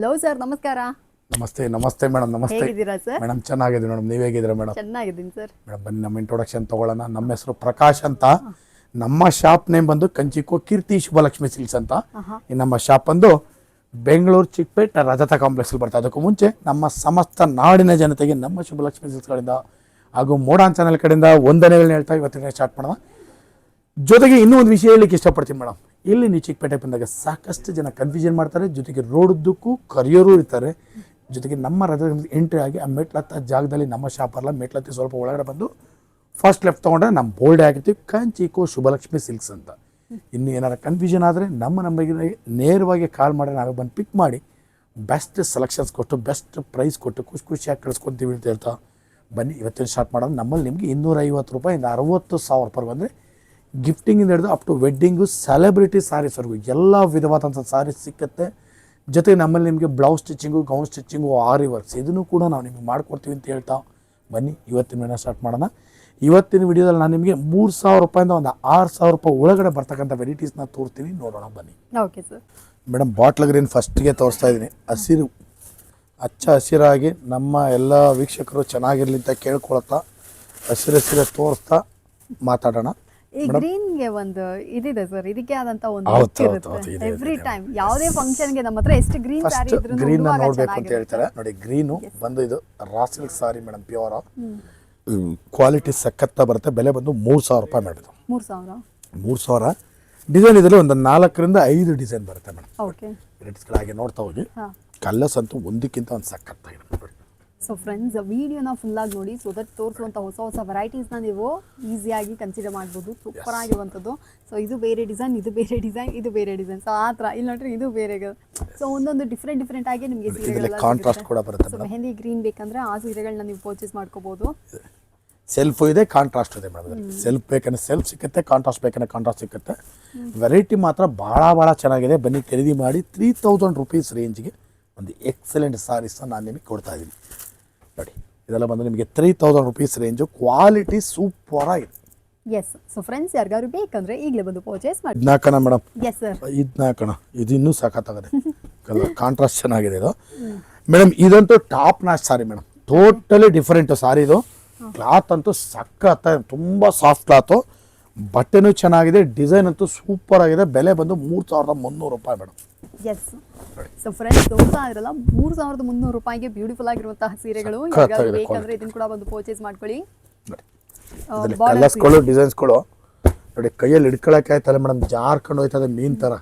Hello sir ನಮಸ್ಕಾರ. ನಮಸ್ತೆ ನಮಸ್ತೆ ಮೇಡಮ್ ನಮಸ್ತೆ. ಹೇಗಿದ್ದೀರಾ ಸರ್ ಮೇಡಮ್ ಚೆನ್ನಾಗಿದೆ ಮೇಡಮ್. ನೀವು ಹೇಗಿದ್ದೀರಾ ಮೇಡಮ್? ಚೆನ್ನಾಗಿದ್ದೀನಿ ಸರ್ ಮೇಡಮ್ ಬನ್ನಿ ನಮ್ಮ ಇಂಟ್ರೊಡಕ್ಷನ್ ತಗೊಳ್ಳೋಣ. ನಮ್ಮ ಹೆಸರು ಪ್ರಕಾಶ್ ಅಂತ. ನಮ್ಮ ಶಾಪ್ ನೇಮ್ ಬಂದು ಕಂಚಿಕೋ ಕೀರ್ತಿ ಶುಭಲಕ್ಷ್ಮಿ ಸಿಲ್ಸ್ ಅಂತ. ಈ ನಮ್ಮ ಶಾಪ್ ಬಂದು ಬೆಂಗಳೂರು ಚಿಕ್ಕಪೇಟೆ ರಜತ ಕಾಂಪ್ಲೆಕ್ಸ್ ಬರ್ತಾ ಅದಕ್ಕೂ ಮುಂಚೆ ನಮ್ಮ ಸಮಸ್ತ ನಾಡಿನ ಜನತೆಗೆ ನಮ್ಮ ಶುಭಲಕ್ಷ್ಮಿ ಸಿಲ್ಸ್ಗಳಿಂದ ಹಾಗೂ ಮೋಡಾನ್ ಚಾನೆಲ್ ಕಡೆಯಿಂದ ವಂದನೆಗಳನ್ನ ಹೇಳ್ತಾ ಇವತ್ತಿನ ಸ್ಟಾರ್ಟ್ ಮಾಡೋಣ. ಜೊತೆಗೆ ಇನ್ನೂ ಒಂದು ವಿಷಯ ಹೇಳಲಿಕ್ಕೆ ಇಷ್ಟಪಡ್ತೀನಿ ಮೇಡಮ್. ಇಲ್ಲಿ ನೀವು ಚಿಕ್ಕಪೇಟೆ ಬಂದಾಗ ಸಾಕಷ್ಟು ಜನ ಕನ್ಫ್ಯೂಷನ್ ಮಾಡ್ತಾರೆ, ಜೊತೆಗೆ ರೋಡುದ್ದಕ್ಕೂ ಕರಿಯೋರು ಇರ್ತಾರೆ. ಜೊತೆಗೆ ನಮ್ಮ ರಥ ಎಂಟ್ರಿ ಆಗಿ ಆ ಮೆಟ್ಲತ್ತ ಜಾಗದಲ್ಲಿ ನಮ್ಮ ಶಾಪರ್ಲ ಮೆಟ್ಲತ್ತಿ ಸ್ವಲ್ಪ ಒಳಗಡೆ ಬಂದು ಫಸ್ಟ್ ಲೆಫ್ಟ್ ತೊಗೊಂಡ್ರೆ ನಮ್ಮ ಬೋಲ್ಡೆ ಆಗಿರ್ತೀವಿ, ಕಂಚಿಕೋ ಶುಭಲಕ್ಷ್ಮಿ ಸಿಲ್ಕ್ಸ್ ಅಂತ. ಇನ್ನು ಏನಾರ ಕನ್ಫ್ಯೂಷನ್ ಆದರೆ ನಮ್ಮ ನಮಗೆ ನೇರವಾಗಿ ಕಾಲ್ ಮಾಡಿ ನಾವೇ ಬಂದು ಪಿಕ್ ಮಾಡಿ ಬೆಸ್ಟ್ ಸೆಲೆಕ್ಷನ್ಸ್ ಕೊಟ್ಟು ಬೆಸ್ಟ್ ಪ್ರೈಸ್ ಕೊಟ್ಟು ಖುಷಿ ಖುಷಿಯಾಗಿ ಕಳಿಸ್ಕೊತೀವಿ ಅಂತ ಹೇಳ್ತಾ, ಬನ್ನಿ ಇವತ್ತಿನ ಸ್ಟಾರ್ಟ್ ಮಾಡೋದು? ನಮ್ಮಲ್ಲಿ ನಿಮಗೆ ಇನ್ನೂರೈವತ್ತು ರೂಪಾಯಿಂದ ಅರವತ್ತು ಸಾವಿರ ರೂಪಾಯಿ ಅಂದರೆ ಗಿಫ್ಟಿಂಗಿಂದ ಹಿಡಿದು ಅಪ್ ಟು ವೆಡ್ಡಿಂಗು ಸೆಲೆಬ್ರಿಟಿ ಸ್ಯಾರೀಸ್ವರೆಗೂ ಎಲ್ಲ ವಿಧವಾದಂಥ ಸ್ಯಾರೀಸ್ ಸಿಕ್ಕತ್ತೆ. ಜೊತೆಗೆ ನಮ್ಮಲ್ಲಿ ನಿಮಗೆ blouse stitching gown stitching aari works ಇದನ್ನು ಕೂಡ ನಾವು ನಿಮಗೆ ಮಾಡಿಕೊಡ್ತೀವಿ ಅಂತ ಹೇಳ್ತಾ ಬನ್ನಿ. ಇವತ್ತಿನ ವಿಡಿಯೋ ಸ್ಟಾರ್ಟ್ ಮಾಡೋಣ. ಇವತ್ತಿನ ವಿಡಿಯೋದಲ್ಲಿ ನಾನು ನಿಮಗೆ ಮೂರು ಸಾವಿರ ರೂಪಾಯಿಂದ ಒಂದು ಆರು ಸಾವಿರ ರೂಪಾಯಿ ಒಳಗಡೆ ಬರ್ತಕ್ಕಂಥ ವೆರೈಟೀಸ್ನ ತೋರಿಸ್ತೀನಿ ನೋಡೋಣ ಬನ್ನಿ. Okay sir madam bottle green ಫಸ್ಟಿಗೆ ತೋರಿಸ್ತಾ ಇದ್ದೀನಿ ಹಸಿರು ಹಚ್ಚ ಹಸಿರಾಗಿ ನಮ್ಮ ಎಲ್ಲ ವೀಕ್ಷಕರು ಚೆನ್ನಾಗಿರಲಿ ಅಂತ ಕೇಳ್ಕೊಳತ್ತಾ ಹಸಿರು ಹಸಿರು ತೋರಿಸ್ತಾ ಮಾತಾಡೋಣ. ಈ ಗ್ರೀನ್ಗೆ ಒಂದು ಇದಿದೆ ಸರ್ ಇದಕ್ಕೆ ಆದಂತ ಒಂದು ಎವ್ರಿ ಟೈಮ್ ಯಾವುದೇ ಫಂಕ್ಷನ್ಗೆ ನಮ್ಮ ಹತ್ರ ಎಷ್ಟು ಗ್ರೀನ್ ಫಸ್ಟ್ ಇದ್ರೂ ಗ್ರೀನ್ ನೋಡ್ಬೇಕು ಅಂತ ಹೇಳ್ತಾರೆ. ನೋಡಿ ಗ್ರೀನು ಬಂದು ಇದು raw silk sari madam pure quality ಸಖತ್ತ ಬರುತ್ತೆ. ಬೆಲೆ ಬಂದು ಮೂರು ಸಾವಿರ ರೂಪಾಯಿ ಮೇಡಮ್ ಮೂರು ಸಾವಿರ? ಮೂರು ಸಾವಿರ. ಡಿಸೈನ್ ಇದರಲ್ಲಿ ಒಂದು ನಾಲ್ಕರಿಂದ ಐದು ಡಿಸೈನ್ ಬರುತ್ತೆ ಮೇಡಮ್ ಹಾಗೆ ನೋಡ್ತಾ ಹೋಗಿ. ಕಲ್ಲಸ್ ಅಂತೂ ಒಂದಕ್ಕಿಂತ ಒಂದು ಸಖತ್ತಾಗಿದೆ ನೋಡಿ. ಸೊ ಫ್ರೆಂಡ್ಸ್ ವಿಡಿಯೋನ ಫುಲ್ ಆಗಿ ನೋಡಿ ಸೊ ದಟ್ ತೋರಿಸುವಂಥ ಹೊಸ ಹೊಸ ವೆರೈಟೀಸ್ನ ನೀವು ಈಸಿಯಾಗಿ ಕನ್ಸಿಡರ್ ಮಾಡ್ಬೋದು. ಸೂಪರ್ ಆಗಿರುವಂಥದ್ದು. ಸೊ ಇದು ಬೇರೆ ಡಿಸೈನ್ ಇದು ಬೇರೆ ಡಿಸೈನ್ ಇದು ಬೇರೆ ಡಿಸೈನ್ ಸೊ ಆ ಥರ ಇಲ್ಲಿ ನೋಡ್ರಿ ಇದು ಬೇರೆ ಸೊ ಒಂದೊಂದು ಡಿಫ್ರೆಂಟ್ ಡಿಫ್ರೆಂಟ್ ಆಗಿ ನಿಮಗೆ ಕಾಂಟ್ರಾಸ್ಟ್ ಕೂಡ ಬರುತ್ತೆ ಮೆಹಂದಿ ಗ್ರೀನ್ ಬೇಕಂದ್ರೆ ಆ ಸೀರೆಗಳನ್ನ ನೀವು ಪರ್ಚೇಸ್ ಮಾಡ್ಕೋಬಹುದು ಸೆಲ್ಫ್ ಇದೆ ಕಾಂಟ್ರಾಸ್ಟ್ ಇದೆ ಮೇಡಮ್ ಸೆಲ್ಫ್ ಬೇಕಂದ್ರೆ ಸೆಲ್ಫ್ ಸಿಕ್ಕತ್ತೆ ಕಾಂಟ್ರಾಸ್ಟ್ ಬೇಕಂದ್ರೆ ಕಾಂಟ್ರಾಸ್ಟ್ ಸಿಕ್ಕತ್ತೆ. ವೆರೈಟಿ ಮಾತ್ರ ಭಾಳ ಭಾಳ ಚೆನ್ನಾಗಿದೆ. ಬನ್ನಿ ಖರೀದಿ ಮಾಡಿ ತ್ರೀ ತೌಸಂಡ್ ರುಪೀಸ್ ರೇಂಜ್ಗೆ ಒಂದು ಎಕ್ಸಲೆಂಟ್ ಸಾರೀಸ್ನ ನಾನು ನಿಮಗೆ ಕೊಡ್ತಾ ಇದ್ದೀನಿ. ನೋಡಿ. ಇದೆಲ್ಲ ಬಂದು ನಿಮಗೆ three thousand rupees range quality super ಆಗಿದೆ. ಎಸ್ ಸೊ ಫ್ರೆಂಡ್ಸ್ ಯಾರಿಗಾದ್ರು ಬೇಕಂದ್ರೆ ಈಗಲೇ ಬಂದು ಪರ್ಚೇಸ್ ಮಾಡಿ. ಇದನ್ನ ಹಾಕೋಣ ಮೇಡಮ್ ಎಸ್ ಸರ್ ಇದನ್ನ ಹಾಕೋಣ ಇದು ಇನ್ನೂ ಸಾಕತ್ತಾಗದೆ ಕಲರ್ ಕಾಂಟ್ರಾಸ್ಟ್ ಚೆನ್ನಾಗಿದೆ ಇದು. ಮೇಡಮ್ ಇದಂತೂ top notch sari madam totally different sari ಇದು. ಕ್ಲಾತ್ ಅಂತೂ ಸಖತ್ತ ತುಂಬ ಸಾಫ್ಟ್ ಕ್ಲಾತು ಬಟ್ಟೆನೂ ಚೆನ್ನಾಗಿದೆ. ಡಿಸೈನ್ ಅಂತೂ ಸೂಪರ್ ಆಗಿದೆ. ಬೆಲೆ ಬಂದು ಮೂರು ಸಾವಿರದ ಮುನ್ನೂರು ರೂಪಾಯಿ ಮೇಡಮ್ ಎಸ್ ಸೊ ಫ್ರೆಂಡ್ಸ್ ತೋರ್ತಾ ಇರಲ್ಲ ಮೂರು ಸಾವಿರದ ಮುನ್ನೂರು ರೂಪಾಯಿಗೆ ಬ್ಯೂಟಿಫುಲ್ ಆಗಿರುವಂತಹ ಸೀರೆಗಳು. ಬೇಕಂದ್ರೆ ಇದನ್ನ ಕೂಡ ಬಂದು ಪರ್ಚೇಸ್ ಮಾಡ್ಕೊಳ್ಳಿ. ಕಲರ್ಸ್ಗಳು ಡಿಸೈನ್ಸ್ಗಳು ನೋಡಿ ಕೈಯಲ್ಲಿ ಹಿಡ್ಕೊಳಕ್ಕೆ ಆಯ್ತಲ್ಲ ಮೇಡಮ್ ಜಾರ್ಕೊಂಡು ಹೋಯ್ತದೆ ಮೀನ್ ತರ.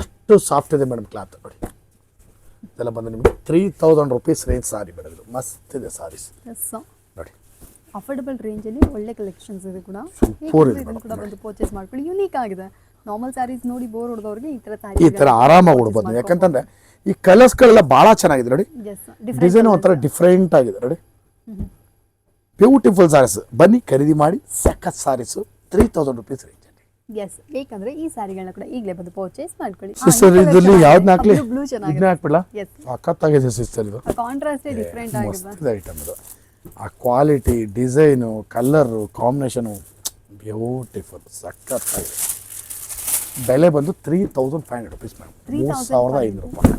ಅಷ್ಟು ಸಾಫ್ಟ್ ಇದೆ ಮೇಡಮ್ ಕ್ಲಾತ್ ನೋಡಿ. ಇದೆಲ್ಲ ಬಂದು ನಿಮಗೆ three thousand rupees range sari madam ಇದು. ಮಸ್ತ್ ಇದೆ ಸಾರೀಸ್ ಎಸ್ ನೋಡಿ. ಅಫೋರ್ಡಬಲ್ ರೇಂಜಲ್ಲಿ ಒಳ್ಳೆ ಕಲೆಕ್ಷನ್ಸ್ ಇದೆ ಕೂಡ. Super ಇದೆ ಕೂಡ ಬಂದು ಪರ್ಚೇಸ್ ಮಾಡ್ಕೊಳ್ಳಿ. ಯುನೀಕ್ ಆಗಿದೆ. ನಾರ್ಮಲ್ ಸ್ಯಾರೀಸ್ ನೋಡಿ ಬೋರ್ ಹೊಡೆದವ್ರಿಗೆ ಈ ತರ ಈ ತರ ಆರಾಮಾಗಿ ಉಡ್ಬೋದು ನೀವು ಯಾಕಂತಂದ್ರೆ ಈ ಕಲರ್ಸ್ಗಳೆಲ್ಲ ಬಹಳ ಚೆನ್ನಾಗಿದೆ ನೋಡಿ. ಡಿಸೈನ್ ಒಂಥರ ಡಿಫ್ರೆಂಟ್ ಆಗಿದೆ ನೋಡಿ. ಬ್ಯೂಟಿಫುಲ್ ಸಾರೀಸ್ ಬನ್ನಿ ಖರೀದಿ ಮಾಡಿ. ಸಖತ್ sarees three thousand rupees range yes ಬೇಕಂದ್ರೆ ಈ ಸ್ಯಾರಿಗಳನ್ನ ಕೂಡ ಈಗಲೇ ಬಂದು ಪರ್ಚೇಸ್ ಮಾಡ್ಕೊಳ್ಳಿ. ಸಿಸ್ಟರ್ ಇದರಲ್ಲಿ ಯಾವ್ದನ್ನ ಹಾಕ್ಲಿ? ಬ್ಲೂ ಚೆನ್ನಾಗಿ ಚೆನ್ನಾಗಿದೆ. ಹಾಕ್ಬಿಡ್ಲಾ? ಎಸ್ ಸಖತ್ತಾಗಿದೆ ಸಿಸ್ಟರ್ ಇದು. ಕಾಂಟ್ರಾಸ್ಟೇ ಡಿಫ್ರೆಂಟ್ ಆಗಿದೆ ಮಸ್ತ್ ಐಟಮ್ ಇದು ಆ quality design colour combination beautiful ಸಖತ್ತಾಗಿದೆ. ಬೆಲೆ ಬಂದು three thousand five hundred rupees madam ಮೂರು ಸಾವಿರದ ಐನೂರು ರೂಪಾಯಿ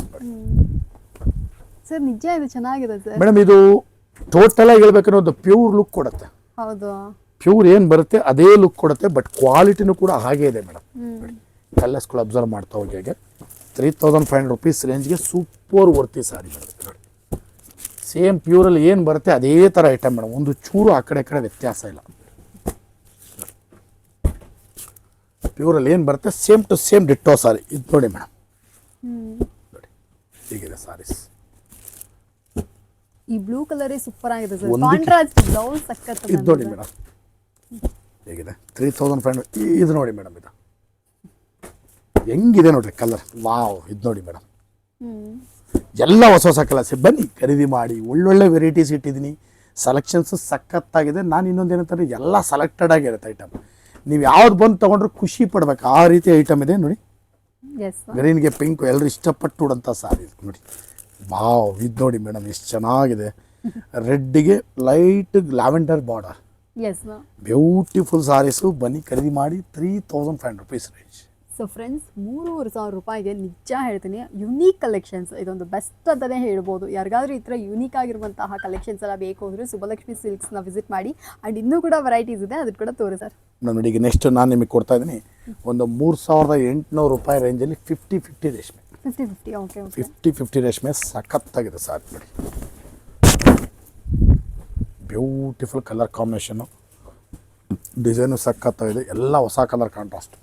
ಸರ್ ನಿಜ ಇದು ಚೆನ್ನಾಗಿದೆ ಸರ್. ಮೇಡಮ್ ಇದು ಟೋಟಲ್ ಆಗಿ ಹೇಳ್ಬೇಕಂದ್ರೆ ಒಂದು ಪ್ಯೂರ್ ಲುಕ್ ಕೊಡುತ್ತೆ. ಹೌದು. ಪ್ಯೂರ್ ಏನು ಬರುತ್ತೆ ಅದೇ ಲುಕ್ ಕೊಡುತ್ತೆ ಬಟ್ ಕ್ವಾಲಿಟಿನೂ ಕೂಡ ಹಾಗೇ ಇದೆ ಮೇಡಮ್ ಕಲರ್ಸ್ಗಳು ಅಬ್ಸರ್ವ್ ಮಾಡ್ತಾ ಹೋಗಿ ಹಾಗೆ. Three thousand five hundred rupees ರೇಂಜ್ಗೆ super worthy sari ಬರುತ್ತೆ ನೋಡಿ. ಸೇಮ್ ಪ್ಯೂರಲ್ಲಿ ಏನು ಬರುತ್ತೆ ಅದೇ ಥರ ಐಟಮ್ ಮೇಡಮ್ ಒಂದು ಚೂರು ಆ ಕಡೆ ಕಡೆ ವ್ಯತ್ಯಾಸ ಇಲ್ಲ. ಪ್ಯೂರಲ್ಲಿ ಏನು ಬರುತ್ತೆ? Same to same ditto sari. ಇದು ನೋಡಿ ಮೇಡಮ್ ನೋಡಿ ಹೀಗಿದೆ ಸಾರೀಸ್. ಈ ಬ್ಲೂ ಕಲರೇ ಸೂಪರ್ ಆಗಿದೆ ಸರ್. ಕಾಂಟ್ರಾಸ್ಟ್ ಬ್ಲೌಸ್ ಸಖತ್ ಇದು ನೋಡಿ ಮೇಡಮ್ ಹೇಗಿದೆ. ತ್ರೀ ತೌಸಂಡ್ ಫೈವ್ ಇದು ನೋಡಿ ಮೇಡಮ್ ಇದು. ಹೆಂಗಿದೆ ನೋಡ್ರಿ ಕಲರ್. ವಾವ್ ಇದು ನೋಡಿ ಮೇಡಮ್ ಎಲ್ಲ ಹೊಸ ಹೊಸ ಕಲರ್ಸ್. ಬನ್ನಿ ಖರೀದಿ ಮಾಡಿ. ಒಳ್ಳೊಳ್ಳೆ ವೆರೈಟೀಸ್ ಇಟ್ಟಿದ್ದೀನಿ. ಸೆಲೆಕ್ಷನ್ಸ್ ಸಖತ್ತಾಗಿದೆ. ನಾನು ಇನ್ನೊಂದು ಏನಂತಂದರೆ ಎಲ್ಲ ಸೆಲೆಕ್ಟೆಡ್ ಆಗಿರುತ್ತೆ ಐಟಮ್ ನೀವು ಯಾವ್ದು ಬಂದು ತಗೊಂಡ್ರೆ ಖುಷಿ ಪಡ್ಬೇಕು. ಆ ರೀತಿ ಐಟಮ್ ಇದೆ ನೋಡಿ. ಗ್ರೀನ್ಗೆ ಪಿಂಕ್ ಎಲ್ಲರೂ ಇಷ್ಟಪಟ್ಟು ಉಡಂಥ ಸಾರಿ ನೋಡಿ. ವಾವ್ ಇದು ನೋಡಿ ಮೇಡಮ್ ಎಷ್ಟು ಚೆನ್ನಾಗಿದೆ. ರೆಡ್ಗೆ light lavender border beautiful sarees ಬನ್ನಿ ಖರೀದಿ ಮಾಡಿ three thousand five hundred rupees range so friends ಮೂರುವರೆ ಸಾವಿರ ರೂಪಾಯಿಗೆ ನಿಜ ಹೇಳ್ತೀನಿ ಯುನೀಕ್ ಕಲೆಕ್ಷನ್ಸ್ ಇದೊಂದು ಬೆಸ್ಟ್ ಅಂತಲೇ ಹೇಳ್ಬೋದು. ಯಾರಿಗಾದ್ರೂ ಈ ಥರ ಯುನೀಕ್ ಆಗಿರುವಂತಹ ಕಲೆಕ್ಷನ್ಸ್ ಎಲ್ಲ ಬೇಕು ಅಂದರೆ ಸುಭಲಕ್ಷ್ಮಿ ಸಿಲ್ಕ್ಸ್ನ ವಿಸಿಟ್ ಮಾಡಿ. ಆ್ಯಂಡ್ ಇನ್ನೂ ಕೂಡ ವೆರೈಟೀಸ್ ಇದೆ ಅದನ್ನು ಕೂಡ ತೋರಿ ಸರ್. ನೋಡಿ ಈಗ ನೆಕ್ಸ್ಟ್ ನಾನು ನಿಮಗೆ ಕೊಡ್ತಾ ಇದ್ದೀನಿ. ಒಂದು ಮೂರು ಸಾವಿರದ ಎಂಟುನೂರು ರೂಪಾಯಿ ರೇಂಜಲ್ಲಿ ಫಿಫ್ಟಿ ಫಿಫ್ಟಿ ರೇಷ್ಮೆ. Fifty fifty okay fifty fifty ರೇಷ್ಮೆ ಸಖತ್ತಾಗಿದೆ ಸರ್ ನೋಡಿ. ಬ್ಯೂಟಿಫುಲ್ ಕಲರ್ ಕಾಂಬಿನೇಷನು ಡಿಸೈನು ಸಖತ್ತಾಗಿದೆ ಎಲ್ಲ ಹೊಸ ಕಲರ್ ಕಾಂಟ್ರಾಸ್ಟ್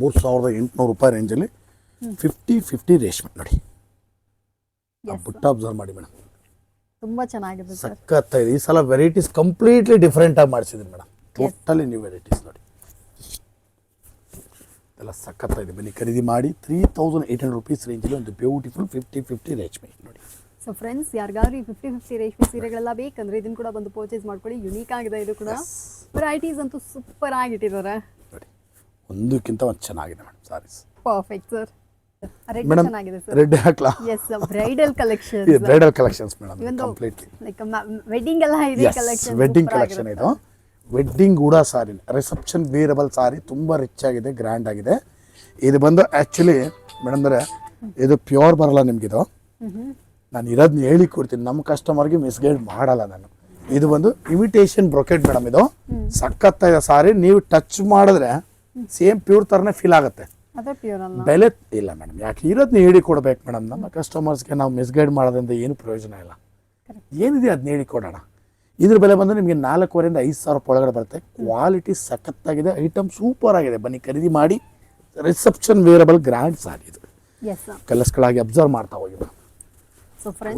ಮೂರು ಸಾವಿರದ ಎಂಟುನೂರು ರೂಪಾಯಿ ರೇಂಜಲ್ಲಿ ಫಿಫ್ಟಿ ಫಿಫ್ಟಿ ರೇಷ್ಮೆ ನೋಡಿ. ಆ. ಬುಟ್ಟ ಅಬ್ಸರ್ವ್ ಮಾಡಿ ಮೇಡಮ್. ತುಂಬ ಚೆನ್ನಾಗಿದೆ ಸರ್. ಸಖತ್ತಾಗಿದೆ. ಈ ಸಲ ವೆರೈಟೀಸ್ ಕಂಪ್ಲೀಟ್ಲಿ ಡಿಫ್ರೆಂಟ್ ಆಗಿ ಮಾಡಿಸಿದ್ರಿ ಮೇಡಮ್. ಟೋಟಲಿ ನ್ಯೂ ವೆರೈಟೀಸ್ ನೋಡಿ. ಎಲ್ಲ ಸಖತ್ತಾಗಿದೆ. ಬನ್ನಿ ಖರೀದಿ ಮಾಡಿ three thousand eight hundred rupees ರೇಂಜಲ್ಲಿ ಒಂದು ಬ್ಯೂಟಿಫುಲ್ ಫಿಫ್ಟಿ ಫಿಫ್ಟಿ ರೇಷ್ಮೆ ನೋಡಿ. ಸೊ ಫ್ರೆಂಡ್ಸ್ ಯಾರಿಗಾದ್ರೂ ಈ ಫಿಫ್ಟಿ ಫಿಫ್ಟಿ ರೇಷ್ಮೆ ಸೀರೆಗಳೆಲ್ಲ ಬೇಕಂದ್ರೆ ಇದನ್ನು ಕೂಡ ಬಂದು ಪರ್ಚೇಸ್ ಮಾಡ್ಕೊಳ್ಳಿ. ಯುನೀಕ್ ಆಗಿದೆ ಇದು ಕೂಡ. ವೆರೈಟೀಸ್ ಅಂತೂ ಸೂಪರ್ ಆಗಿಟ್ಟಿದ್ದಾರೆ. ಒಂದಕ್ಕಿಂತ ಒಂದು ಚೆನ್ನಾಗಿದೆ madam sarees perfect sir madam red ಹಾಕ್ಲಾ? Yes bridal collection bridal collections madam completely like wedding ಎಲ್ಲ ಇದೆ ಕಲೆಕ್ಷನ್ ವೆಡ್ಡಿಂಗ್ ಕಲೆಕ್ಷನ್ ಇದು. ವೆಡ್ಡಿಂಗ್ ಕೂಡ ಸಾರಿ ರಿಸೆಪ್ಷನ್ ವೇರಬಲ್ ಸಾರಿ ತುಂಬ ರಿಚ್ ಆಗಿದೆ ಗ್ರ್ಯಾಂಡ್ ಆಗಿದೆ. ಇದು ಬಂದು ಆ್ಯಕ್ಚುಲಿ ಮೇಡಮ್ ಅಂದರೆ ಇದು ಪ್ಯೂರ್ ಬರಲ್ಲ ನಿಮಗಿದು. ನಾನು ಇರೋದನ್ನ ಹೇಳಿ ಕೊಡ್ತೀನಿ ನಮ್ಮ ಕಸ್ಟಮರ್ಗೆ ಮಿಸ್ಗೈಡ್ ಮಾಡಲ್ಲ ನಾನು. ಇದು ಬಂದು ಇಮಿಟೇಷನ್ ಬ್ರೊಕೆಟ್ ಮೇಡಮ್ ಇದು. ಸಖತ್ತಾಗಿದೆ ಸಾರಿ ನೀವು ಟಚ್ ಮಾಡಿದ್ರೆ ಸೇಮ್ ಪ್ಯೂರ್ ಥರನೇ ಫೀಲ್ ಆಗುತ್ತೆ. ಬೆಲೆ ಇಲ್ಲ ಮೇಡಮ್ ಯಾಕೆ? ಇರೋದನ್ನ ಹೇಳಿ ಕೊಡ್ಬೇಕು ಮೇಡಮ್ ನಮ್ಮ ಕಸ್ಟಮರ್ಸ್ಗೆ ನಾವು ಮಿಸ್ಗೈಡ್ ಮಾಡೋದ್ರಿಂದ ಏನು ಪ್ರಯೋಜನ ಇಲ್ಲ. ಏನಿದೆ ಅದನ್ನ ಹೇಳಿ ಕೊಡೋಣ. ಇದ್ರ ಬೆಲೆ ಬಂದು ನಿಮಗೆ ನಾಲ್ಕೂವರೆಯಿಂದ ಐದು ಸಾವಿರ ರೂಪಾಯಿ ಒಳಗಡೆ ಬರುತ್ತೆ. ಕ್ವಾಲಿಟಿ ಸಖತ್ತಾಗಿದೆ. ಐಟಮ್ ಸೂಪರ್ ಆಗಿದೆ. ಬನ್ನಿ ಖರೀದಿ ಮಾಡಿ. ರಿಸೆಪ್ಷನ್ ವೇರಬಲ್ ಗ್ರ್ಯಾಂಡ್ ಸಾರಿ ಇದು. ಕಲರ್ಸ್ಗಳಾಗಿ ಅಬ್ಸರ್ವ್ ಮಾಡ್ತಾ ಹೋಗಿ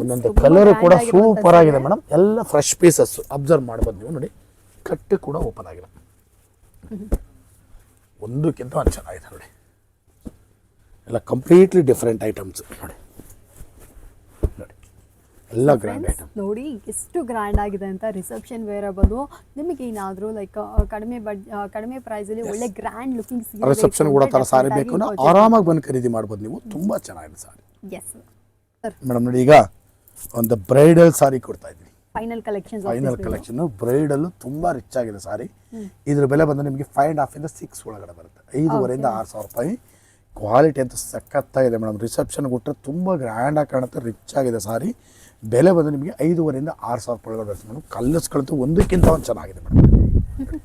ಒಂದೊಂದು ಕಲರ್ ಕೂಡ ಸೂಪರ್ ಆಗಿದೆ ಮೇಡಮ್ ಎಲ್ಲ ಫ್ರೆಶ್ ಪೀಸಸ್ ಅಬ್ಸರ್ವ್ ಮಾಡ್ಬೋದು ನೀವು ನೋಡಿ. ಕಟ್ಟು ಕೂಡ ಓಪನ್ ಆಗಿದೆ. ಒಂದಕ್ಕಿಂತ ಒಂದು ಚೆನ್ನಾಗಿದೆ ನೋಡಿ. ಎಲ್ಲ ಕಂಪ್ಲೀಟ್ಲಿ ಡಿಫ್ರೆಂಟ್ ಐಟಮ್ಸ್ ನೋಡಿ. ನೋಡಿ. ಎಲ್ಲ ಗ್ರ್ಯಾಂಡ್ ಐಟಮ್ ನೋಡಿ ಎಷ್ಟು ಗ್ರ್ಯಾಂಡ್ ಆಗಿದೆ ಅಂತ ರಿಸೆಪ್ಷನ್ ವೇರಬಲ್ ನಿಮಗೆ ಏನಾದರೂ ಲೈಕ್ ಕಡಿಮೆ ಬಡ್ ಕಡಿಮೆ ಪ್ರೈಸಲ್ಲಿ ಒಳ್ಳೆ ಗ್ರ್ಯಾಂಡ್ ಲುಕಿಂಗ್ ರಿಸೆಪ್ಷನ್ ಕೂಡ ಥರ ಸಾರಿ ಬೇಕು. ಆರಾಮಾಗಿ ಬಂದು ಖರೀದಿ ಮಾಡ್ಬೋದು ನೀವು. ತುಂಬ ಚೆನ್ನಾಗಿದೆ ಸಾರಿ ಎಸ್ ಸರ್ ಮೇಡಮ್ ನೋಡಿ ಈಗ ಒಂದು ಬ್ರೈಡಲ್ ಸಾರಿ ಕೊಡ್ತಾ ಇದ್ದೀನಿ. Final collection final collection bridal ತುಂಬ ರಿಚ್ ಆಗಿದೆ ಸಾರಿ. ಇದ್ರ ಬೆಲೆ ಬಂದು ನಿಮಗೆ ಫೈವ್ ಆ್ಯಂಡ್ ಹಾಫಿಂದ ಸಿಕ್ಸ್ ಒಳಗಡೆ ಬರುತ್ತೆ. ಐದೂವರೆಯಿಂದ ಆರು ಸಾವಿರ ರೂಪಾಯಿ. ಕ್ವಾಲಿಟಿ ಅಂತ ಸಖತ್ತಾಗಿದೆ ಮೇಡಮ್ ರಿಸೆಪ್ಷನ್ ಕೊಟ್ಟರೆ ತುಂಬ ಗ್ರ್ಯಾಂಡಾಗಿ ಕಾಣುತ್ತೆ ರಿಚ್ ಆಗಿದೆ ಸಾರಿ. ಬೆಲೆ ಬಂದು ನಿಮಗೆ ಐದುವರೆಯಿಂದ ಆರು ಸಾವಿರ ರೂಪಾಯಿ ಒಳಗಡೆ ಬರುತ್ತೆ ಮೇಡಮ್ ಕಲ್ಲರ್ಸ್ಗಳಂತೂ ಒಂದಕ್ಕಿಂತ ಒಂದು ಚೆನ್ನಾಗಿದೆ ಮೇಡಮ್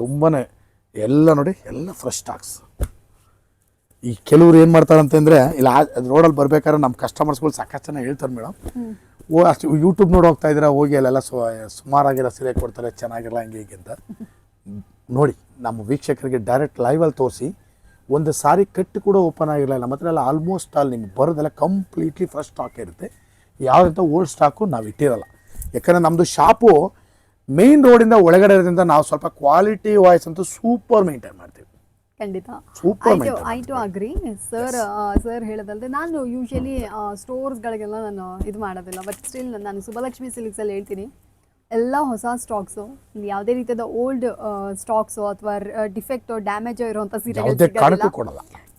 ತುಂಬಾ ಎಲ್ಲ ನೋಡಿ ಎಲ್ಲ ಫ್ರೆಶ್ ಸ್ಟಾಕ್ಸ್ ಈ ಕೆಲವ್ರು ಏನು ಮಾಡ್ತಾರೆ ಅಂತಂದರೆ ಇಲ್ಲ ರೋಡಲ್ಲಿ ಬರ್ಬೇಕಾದ್ರೆ ನಮ್ಮ ಕಸ್ಟಮರ್ಸ್ಗಳು ಸಾಕಷ್ಟು ಜನ ಹೇಳ್ತಾರೆ ಮೇಡಮ್ ಓ, ಅಷ್ಟು ಯೂಟ್ಯೂಬ್ ನೋಡಿ ಹೋಗ್ತಾ ಇದ್ದೀರಾ? ಹೋಗಿ ಅಲ್ಲೆಲ್ಲ ಸು ಸುಮಾರಾಗಿರೋ ಸೀರೆ ಕೊಡ್ತಾರೆ ಚೆನ್ನಾಗಿರಲ್ಲ ಹಂಗೆ ಹೀಗೆ ಅಂತ. ನೋಡಿ, ನಮ್ಮ ವೀಕ್ಷಕರಿಗೆ ಡೈರೆಕ್ಟ್ ಲೈವಲ್ಲಿ ತೋರಿಸಿ, ಒಂದು ಸಾರಿ ಕಟ್ಟು ಕೂಡ ಓಪನ್ ಆಗಿರಲ್ಲ ನಮ್ಮ ಹತ್ರ ಎಲ್ಲ ಆಲ್ಮೋಸ್ಟ್ ಅಲ್ಲಿ ನಿಮ್ಗೆ ಬರೋದೆಲ್ಲ ಕಂಪ್ಲೀಟ್ಲಿ ಫಸ್ಟ್ ಸ್ಟಾಕ್ ಇರುತ್ತೆ. ಯಾವುದಂತ ಓಲ್ಡ್ ಸ್ಟಾಕು ನಾವು ಇಟ್ಟಿರಲ್ಲ. ಯಾಕಂದರೆ ನಮ್ಮದು ಶಾಪು ಮೇನ್ ರೋಡಿಂದ ಒಳಗಡೆ ಇರೋದ್ರಿಂದ ನಾವು ಸ್ವಲ್ಪ ಕ್ವಾಲಿಟಿ ವಾಯ್ಸ್ ಅಂತೂ ಸೂಪರ್ ಮೇಂಟೈನ್ ಮಾಡ್ತೀವಿ. ಖಂಡಿತ. I too agree sir sir ಹೇಳೋದಲ್ಲದೆ ನಾನು ಯೂಶಲಿ ಸ್ಟೋರ್ಸ್ಗಳಿಗೆಲ್ಲ ನಾನು ಇದು ಮಾಡೋದಿಲ್ಲ. ಬಟ್ ಸ್ಟಿಲ್ ನಾನು ಸುಬ್ಬಲಕ್ಷ್ಮಿ ಸಿಲ್ಕ್ಸಲ್ಲಿ ಹೇಳ್ತೀನಿ. ಎಲ್ಲ ಹೊಸ ಸ್ಟಾಕ್ಸು ಯಾವುದೇ ರೀತಿಯಾದ ಓಲ್ಡ್ ಸ್ಟಾಕ್ಸು ಅಥವಾ ಡಿಫೆಕ್ಟ್ ಡ್ಯಾಮೇಜೋ ಇರುವಂಥ ಸೀರೆ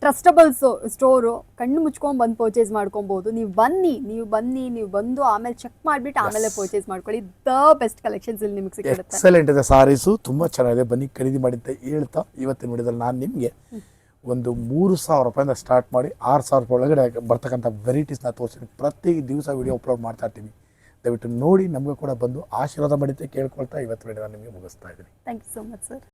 ಟ್ರಸ್ಟಬಲ್ಸ್ ಸ್ಟೋರು ಕಣ್ಣು ಮುಚ್ಕೊಂಡು ಬಂದು ಪರ್ಚೇಸ್ ಮಾಡ್ಕೊಬೋದು. ನೀವು ಬನ್ನಿ ನೀವು ಬನ್ನಿ ನೀವು ಬಂದು ಆಮೇಲೆ ಚೆಕ್ ಮಾಡಿಬಿಟ್ಟು ಆಮೇಲೆ ಪರ್ಚೇಸ್ ಮಾಡ್ಕೊಳ್ಳಿ. ದ ಬೆಸ್ಟ್ ಕಲೆಕ್ಷನ್ಸ್ ಇಲ್ಲಿ ನಿಮಗೆ ಸಿಗುತ್ತೆ ಎಕ್ಸಲೆಂಟ್ ಇದೆ ಸಾರೀಸು. ತುಂಬ ಚೆನ್ನಾಗಿದೆ. ಬನ್ನಿ ಖರೀದಿ ಮಾಡಿ ಅಂತ ಹೇಳ್ತಾ ಇವತ್ತಿನ ವಿಡಿಯೋದಲ್ಲಿ ನಾನು ನಿಮಗೆ ಒಂದು ಮೂರು ಸಾವಿರ ರೂಪಾಯಿಂದ ಸ್ಟಾರ್ಟ್ ಮಾಡಿ ಆರು ಸಾವಿರ ರೂಪಾಯಿ ಒಳಗಡೆ ಬರ್ತಕ್ಕಂಥ ವೆರೈಟೀಸ್ನ ತೋರಿಸ್ತೀನಿ ಪ್ರತಿ ದಿವಸ ವಿಡಿಯೋ ಅಪ್ಲೋಡ್ ಮಾಡ್ತಾ ಇರ್ತೀವಿ ದಯವಿಟ್ಟು ನೋಡಿ ನಮಗೂ ಕೂಡ ಬಂದು ಆಶೀರ್ವಾದ ಮಾಡಿದ್ದೆ ಕೇಳ್ಕೊಳ್ತಾ ಇವತ್ತು ವಿಡಿಯೋ ನಿಮಗೆ ಮುಗಿಸ್ತಾ ಇದ್ದೀನಿ. Thank you so much sir